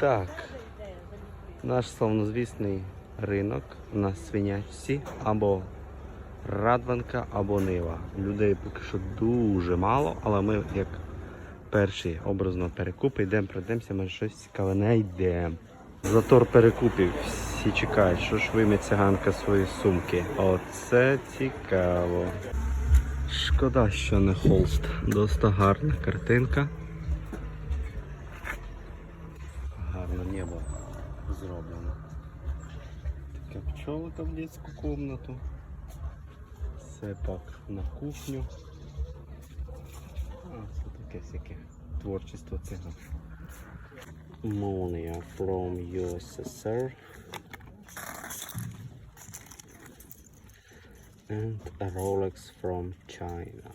Так. Наш славнозвісний ринок на свинячці або Радванка, або Нива. Людей поки що дуже мало, але ми як перші образно перекупи йдемо, пройдемося, може щось цікаве знайдемо. Затор перекупів. Всі чекають, що ж вийме циганка свої сумки. Оце цікаво. Шкода, що не холст. Доста гарна картинка. гарно небо зроблено. Таке пчолка в дитячу кімнату. Сепак на кухню. А, це таке всяке творчество циган. Monia from USSR and a Rolex from China.